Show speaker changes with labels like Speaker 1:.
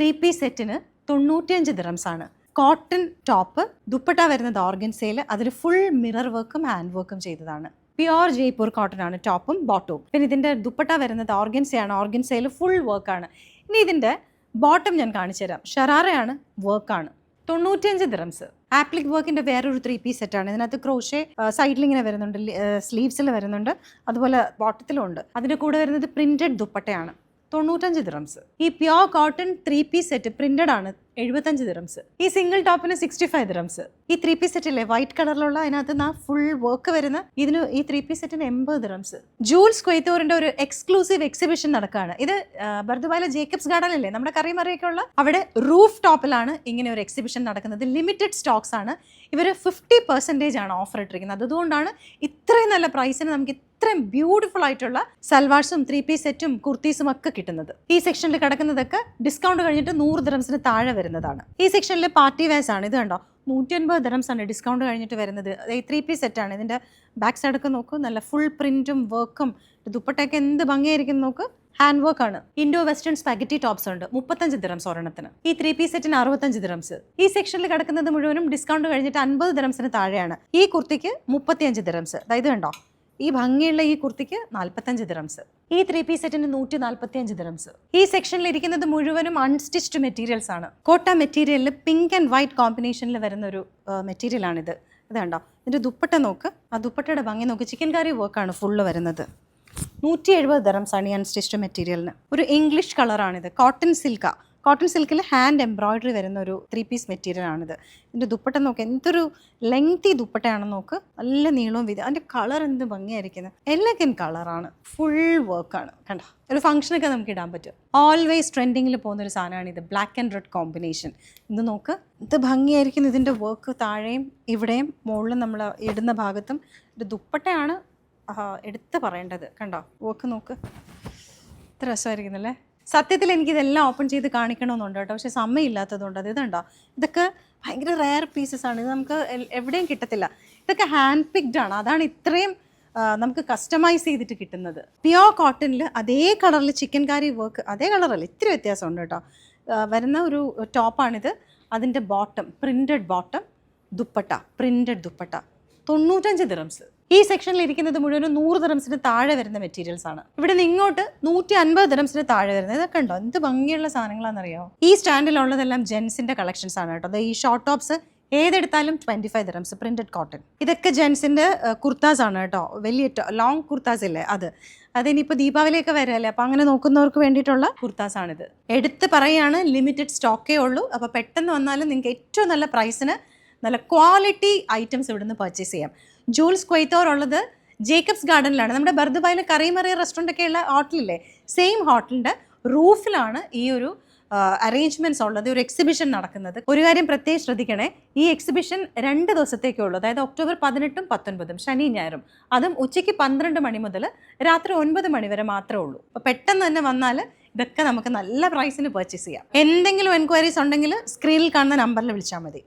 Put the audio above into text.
Speaker 1: Three piece സെറ്റിന് തൊണ്ണൂറ്റിയഞ്ച് dirhams ആണ് കോട്ടൺ ടോപ്പ് ദുപ്പട്ട വരുന്നത് ഓർഗൻസയിൽ അതിൽ ഫുൾ മിറർ വർക്കും ഹാൻഡ് വർക്കും ചെയ്തതാണ്. പ്യുവർ ജയ്പൂർ കോട്ടൺ ആണ് ടോപ്പും ബോട്ടവും പിന്നെ ഇതിന്റെ ദുപ്പട്ട വരുന്നത് ഓർഗൻസയാണ് ഓർഗൻസയിൽ ഫുൾ വർക്കാണ് ഇനി ഇതിന്റെ ബോട്ടം ഞാൻ കാണിച്ചു തരാം. ഷറാറയാണ് വർക്കാണ് തൊണ്ണൂറ്റിയഞ്ച് ദിറംസ്. ആപ്ലിക് വർക്കിന്റെ വേറൊരു ത്രീ പീസ് സെറ്റാണ് ഇതിനകത്ത് ക്രോഷേ സൈഡിൽ ഇങ്ങനെ വരുന്നുണ്ട് സ്ലീവ്സിൽ വരുന്നുണ്ട്. അതുപോലെ ബോട്ടത്തിലും ഉണ്ട്. അതിന്റെ കൂടെ വരുന്നത് പ്രിന്റഡ് ദുപ്പട്ടയാണ്. തൊണ്ണൂറ്റഞ്ച് ദിറംസ് ഈ pure cotton three piece set printed ആണ് എഴുപത്തഞ്ച് ദിറംസ് ഈ സിംഗിൾ ടോപ്പിന് സിക്സ്റ്റി ഫൈവ് ദിറംസ് ഈ ത്രീ പീസ് സെറ്റ് വൈറ്റ് കളറിലുള്ള അതിനകത്ത് നിന്ന് ഫുൾ വർക്ക് വരുന്ന ഇതിന് ഈ ത്രീ പീസ് സെറ്റിന് എൺപത് ദിറംസ് ജൂൾസ് കൊയ്ത്തൂറിന്റെ ഒരു എക്സ്ക്ലൂസീവ് എക്സിബിഷൻ നടക്കുകയാണ് ഇത് ബർദുബായിലെ ജേക്കബ്സ് ഗാർഡൻ അല്ലേ? നമ്മുടെ കറിമറിയൊക്കെ ഉള്ള അവിടെ റൂഫ് ടോപ്പിലാണ് ഇങ്ങനെ ഒരു എക്സിബിഷൻ നടക്കുന്നത്. ലിമിറ്റഡ് സ്റ്റോക്സ് ആണ്. ഇവർ ഫിഫ്റ്റി പെർസെന്റേജ് ആണ് ഓഫർ ഇട്ടിരിക്കുന്നത്. അതുകൊണ്ടാണ് ഇത്രയും നല്ല പ്രൈസിന് നമുക്ക് ഇത്രയും ബ്യൂട്ടിഫുൾ ആയിട്ടുള്ള സൽവാർസും ത്രീ പീസ് സെറ്റും കുർത്തീസും ഒക്കെ കിട്ടുന്നത്. ഈ സെക്ഷനിൽ കിടക്കുന്നതൊക്കെ ഡിസ്കൗണ്ട് കഴിഞ്ഞിട്ട് നൂറ് ദിറംസിന് താഴെ വരുന്നതാണ്. ഈ സെക്ഷനിൽ പാർട്ടി വെയർസ് ആണ്. ഇത് കണ്ടോ? നൂറ്റി അൻപത് ദ്രംസ് ആണ് ഡിസ്കൗണ്ട് കഴിഞ്ഞിട്ട് വരുന്നത്. ഈ ത്രീ പീസ് സെറ്റാണ് ഇതിന്റെ ബാക്ക് സൈഡ് സൈഡൊക്കെ നോക്കൂ. നല്ല ഫുൾ പ്രിന്റും വർക്കും ദുപ്പട്ടയൊക്കെ എന്ത് ഭംഗിയായിരിക്കും നോക്ക്. ഹാൻഡ് വർക്ക് ആണ്. ഇൻഡോ വെസ്റ്റേൺ സ്പാഗറ്റി ടോപ്സ് ഉണ്ട്. മുപ്പത്തഞ്ച് ദിറംസ് ഒരെണ്ണത്തിന്. ഈ ത്രീ പീസ് സെറ്റിന് അറുപത്തഞ്ച് ദിറംസ് ഈ സെക്ഷനിൽ കിടക്കുന്നത് മുഴുവനും ഡിസ്കൗണ്ട് കഴിഞ്ഞിട്ട് അൻപത് ദിറംസിന് താഴെയാണ്. ഈ കുർത്തിക്ക് മുപ്പത്തിയഞ്ച് ദിറംസ് അതായത് കണ്ടോ? ഈ ഭംഗിയുള്ള ഈ കുർത്തിക്ക് നാൽപ്പത്തഞ്ച് ദിറംസ് ഈ ത്രീ പീസ് സെറ്റിന് നൂറ്റി നാൽപ്പത്തി അഞ്ച് ദിറംസ് ഈ സെക്ഷനിൽ ഇരിക്കുന്നത് മുഴുവനും അൺസ്റ്റിച്ച്ഡ് മെറ്റീരിയൽസ് ആണ്. കോട്ട മെറ്റീരിയലിൽ പിങ്ക് ആൻഡ് വൈറ്റ് കോമ്പിനേഷനിൽ വരുന്ന ഒരു മെറ്റീരിയൽ ആണിത്. ഇത് കണ്ടോ? ഇതിന്റെ ദുപ്പട്ട നോക്ക്. ആ ദുപ്പട്ടയുടെ ഭംഗി നോക്ക്. ചിക്കൻ കറി വർക്കാണ് ഫുള്ള് വരുന്നത്. നൂറ്റി എഴുപത് ദിറംസാണ് ഈ അൺസ്റ്റിച്ച്ഡ് മെറ്റീരിയലിന് ഒരു ഇംഗ്ലീഷ് കളറാണിത് കോട്ടൺ സിൽക്ക കോട്ടൺ സിൽക്കിൽ ഹാൻഡ് എംബ്രോയിഡറി വരുന്ന ഒരു ത്രീ പീസ് മെറ്റീരിയൽ ആണിത്. ഇതിന്റെ ദുപ്പട്ട നോക്ക് എന്തൊരു ലെങ്തി ദുപ്പട്ടയാണെന്ന് നോക്ക്. നല്ല നീളവും വിധം അതിന്റെ കളർ എന്ത് ഭംഗിയായിരിക്കുന്നത് എലഗൻ കളറാണ് ഫുൾ വർക്കാണ് കണ്ട? ഒരു ഫംഗ്ഷനൊക്കെ നമുക്ക് ഇടാൻ പറ്റും. ഓൾവേസ് ട്രെൻഡിങ്ങിൽ പോകുന്ന ഒരു സാധനമാണ് ഇത് ബ്ലാക്ക് ആൻഡ് റെഡ് കോമ്പിനേഷൻ ഇത് നോക്ക് ഇത് ഭംഗിയായിരിക്കും ഇതിന്റെ വർക്ക് താഴെയും ഇവിടെയും മുകളിലും നമ്മൾ ഇടുന്ന ഭാഗത്തും. ഒരു ദുപ്പട്ടയാണ് എടുത്ത് പറയേണ്ടത്. കണ്ടോ? വർക്ക് നോക്ക്. ഇത്ര രസമായിരിക്കുന്നല്ലേ? സത്യത്തിൽ എനിക്ക് ഇതെല്ലാം ഓപ്പൺ ചെയ്ത് കാണിക്കണമെന്നുണ്ട് കേട്ടോ. പക്ഷെ സമയമില്ലാത്തതുകൊണ്ട്. അത് ഇതുണ്ടോ? ഇതൊക്കെ ഭയങ്കര റയർ പീസസ് ആണ്. ഇത് നമുക്ക് എവിടെയും കിട്ടത്തില്ല. ഇതൊക്കെ ഹാൻഡ് പിക്ഡ് ആണ്. അതാണ് ഇത്രയും നമുക്ക് കസ്റ്റമൈസ് ചെയ്തിട്ട് കിട്ടുന്നത്. പ്യോർ കോട്ടണിൽ അതേ കളറിൽ ചിക്കൻ കാരി വർക്ക് അതേ കളറല്ല ഇത്തിരി വ്യത്യാസമുണ്ട് കേട്ടോ. വരുന്ന ഒരു ടോപ്പാണിത് അതിന്റെ bottom printed bottom dupatta printed dupatta. തൊണ്ണൂറ്റഞ്ച് ദിറംസ് ഈ സെക്ഷനിൽ ഇരിക്കുന്നത് മുഴുവനും നൂറ് ദിറംസിന് താഴെ വരുന്ന മെറ്റീരിയൽസ് ആണ്. ഇവിടെ നിന്ന് ഇങ്ങോട്ട് നൂറ്റി അൻപത് ദിറംസിന് താഴെ വരുന്നത്. ഇതൊക്കെ ഉണ്ടോ എന്ത് ഭംഗിയുള്ള സാധനങ്ങളാണെന്നറിയോ? ഈ സ്റ്റാൻഡിലുള്ളതെല്ലാം ജെൻസിന്റെ കളക്ഷൻസ് ആണ് കേട്ടോ. ഈ short tops ഏതെടുത്താലും twenty five dirhams printed cotton ഇതൊക്കെ ജെൻസിന്റെ കുർത്താസ് ആണ് കേട്ടോ. വലിയ ലോങ് കുർത്താസ് ഇല്ലേ അത്. അതിനിപ്പോൾ ദീപാവലിയൊക്കെ വരല്ലേ? അപ്പോൾ അങ്ങനെ നോക്കുന്നവർക്ക് വേണ്ടിയിട്ടുള്ള കുർത്താസ് ആണിത് എടുത്ത് പറയാണ് ലിമിറ്റഡ് സ്റ്റോക്കേ ഉള്ളൂ. അപ്പോൾ പെട്ടെന്ന് വന്നാലും നിങ്ങൾക്ക് ഏറ്റവും നല്ല പ്രൈസിന് നല്ല ക്വാളിറ്റി ഐറ്റംസ് ഇവിടുന്ന് പർച്ചേസ് ചെയ്യാം. ജൂൾസ് ക്വൈത്തോർ ഉള്ളത് ജേക്കബ്സ് ഗാർഡനിലാണ്. നമ്മുടെ ബർദുബായിൽ കറിമറിയ റെസ്റ്റോറന്റ് ഒക്കെ ഉള്ള ഹോട്ടലില്ലേ? സെയിം ഹോട്ടലിന്റെ റൂഫിലാണ് ഈ ഒരു അറേഞ്ച്മെന്റ്സ് ഉള്ളത് ഒരു എക്സിബിഷൻ നടക്കുന്നത്. ഒരു കാര്യം പ്രത്യേകം ശ്രദ്ധിക്കണേ ഈ എക്സിബിഷൻ രണ്ട് ദിവസത്തേക്കേ ഉള്ളൂ. അതായത് ഒക്ടോബർ പതിനെട്ടും പത്തൊൻപതും ശനി ഞായറും. അതും ഉച്ചയ്ക്ക് പന്ത്രണ്ട് മണി മുതൽ രാത്രി ഒൻപത് മണി വരെ മാത്രമേ ഉള്ളൂ. അപ്പോൾ പെട്ടെന്ന് തന്നെ വന്നാൽ ഇതൊക്കെ നമുക്ക് നല്ല പ്രൈസിന് പർച്ചേസ് ചെയ്യാം. എന്തെങ്കിലും എൻക്വയറീസ് ഉണ്ടെങ്കിൽ സ്ക്രീനിൽ കാണുന്ന നമ്പറിൽ വിളിച്ചാൽ മതി.